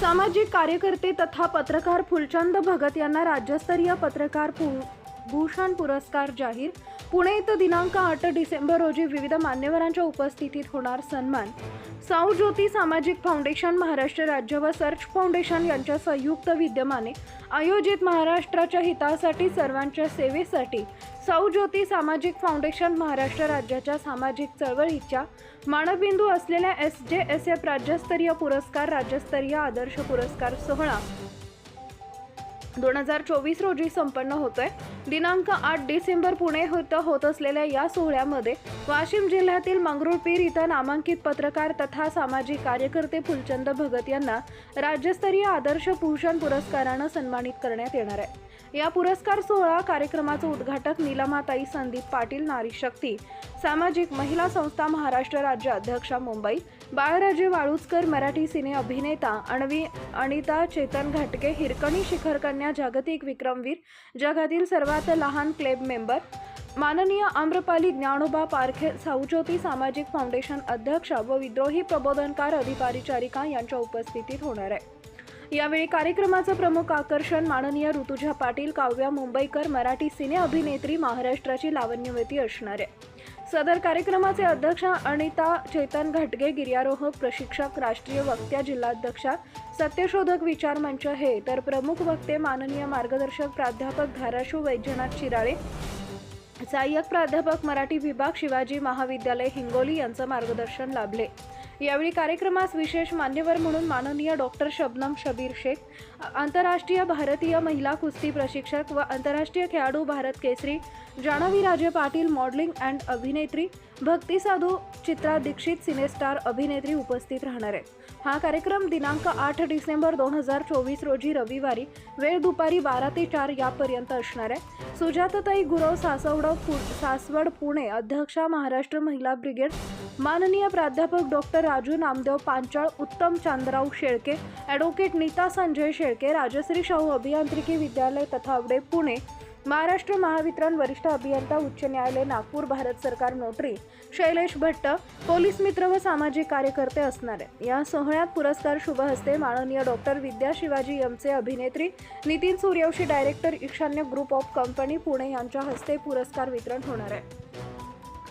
सामाजिक कार्यकर्ते तथा पत्रकार फुलचंद भगत यांना राज्यस्तरीय पत्रकार पु- भूषण पुरस्कार जाहीर. पुणे इथं दिनांक आठ डिसेंबर रोजी विविध मान्यवरांच्या उपस्थितीत होणार सन्मान. साऊ ज्योती सामाजिक फाउंडेशन महाराष्ट्र राज्य व सर्च फाउंडेशन यांच्या संयुक्त विद्यमाने आयोजित महाराष्ट्राच्या हितासाठी सर्वांच्या सेवेसाठी सौ ज्योती सामाजिक फाउंडेशन महाराष्ट्र राज्याच्या सामाजिक चळवळीच्या मानबिंदू असलेल्या एस जे एस एफ राज्यस्तरीय पुरस्कार राज्यस्तरीय आदर्श पुरस्कार सोहळा. दोन हजार चोवीस रोजी संपन्न होतोय. दिनांक आठ डिसेंबर पुणे होतं होत असलेल्या या सोहळ्यामध्ये वाशिम जिल्ह्यातील मंगरुळपीर इथं नामांकित पत्रकार तथा सामाजिक कार्यकर्ते फुलचंद भगत यांना राज्यस्तरीय आदर्श भूषण पुरस्कारानं सन्मानित करण्यात येणार आहे. या पुरस्कार सोहळा कार्यक्रमाचं उद्घाटक निलमाताई संदीप पाटील नारी शक्ती सामाजिक महिला संस्था महाराष्ट्र राज्य अध्यक्षा मुंबई बाळराजे वाळुसकर मराठी सिने अभिनेता अणवी अनिता चेतन घाटके हिरकणी शिखर कन्या जागतिक विक्रमवीर जगातील सर्वात लहान क्लेब मेंबर माननीय आम्रपाली ज्ञानोबा पारखे साऊज्योती सामाजिक फाउंडेशन अध्यक्ष व विद्रोही प्रबोधनकार अधिपारिचारिका यांच्या उपस्थितीत होणार आहे. यावेळी कार्यक्रमाचं प्रमुख आकर्षण माननीय ऋतुजा पाटील काव्या मुंबईकर मराठी सिने अभिनेत्री महाराष्ट्राची लावण्यवती असणार आहे. सदर कार्यक्रमाचे अध्यक्ष अनिता चेतन घटगे गिर्यारोहक प्रशिक्षक राष्ट्रीय वक्त्या जिल्हाध्यक्षा सत्यशोधक विचार मंच हे तर प्रमुख वक्ते माननीय मार्गदर्शक प्राध्यापक धाराशिव वैद्यनाथ शिराळे सहाय्यक प्राध्यापक मराठी विभाग शिवाजी महाविद्यालय हिंगोली यांचं मार्गदर्शन लाभले. यावेळी कार्यक्रमास विशेष मान्यवर म्हणून माननीय डॉक्टर शबनम शबीर शेख आंतरराष्ट्रीय भारतीय महिला कुस्ती प्रशिक्षक व आंतरराष्ट्रीय खेळाडू भारत केसरी जाणवी राजे पाटील मॉडेलिंग अँड अभिनेत्री भक्ती साधू चित्रा दीक्षित सिनेस्टार अभिनेत्री उपस्थित राहणार आहे हा कार्यक्रम दिनांक आठ डिसेंबर दोन हजार चोवीस रोजी रविवारी वेळ दुपारी बारा ते चार यापर्यंत असणार आहे. सुजाताताई गुरव सासवड पु सासवड पुणे अध्यक्षा महाराष्ट्र महिला ब्रिगेड माननीय प्राध्यापक डॉक्टर राजू नामदेव पांचाळ उत्तम चांदराव शेळके ॲडव्होकेट नीता संजय शेळके राजश्री शाहू अभियांत्रिकी विद्यालय तथावडे पुणे महाराष्ट्र महावितरण वरिष्ठ अभियंता उच्च न्यायालय नागपूर भारत सरकार नोटरी शैलेश भट्ट पोलीस मित्र व सामाजिक कार्यकर्ते असणार. आहेत या सोहळ्यात पुरस्कार शुभ हस्ते माननीय डॉक्टर विद्या शिवाजी यमचे अभिनेत्री Nitin Suryavanshi director Ishanya group of company Pune यांच्या हस्ते पुरस्कार वितरण होणार आहे.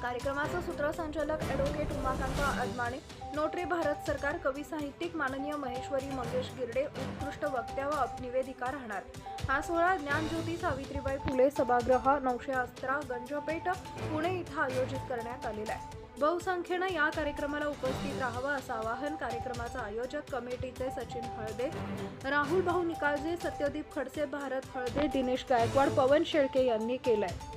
कार्यक्रमाचं सूत्रसंचालक ॲडव्होकेट उमाकांत अदमाणे नोटरी भारत सरकार कवी साहित्यिक माननीय महेश्वरी मंगेश गिरडे उत्कृष्ट वक्त्या व निवेदिका राहणार. हा सोहळा ज्ञानज्योती सावित्रीबाई फुले सभागृह नऊशे अस्त्रा गंजपेठ पुणे इथं आयोजित करण्यात आलेला आहे. बहुसंख्येनं या कार्यक्रमाला उपस्थित राहावं असं आवाहन कार्यक्रमाचा आयोजक कमिटीचे सचिन हळदे राहुल भाऊ निकाळजे सत्यदीप खडसे भारत हळदे दिनेश गायकवाड पवन शेळके यांनी केलं आहे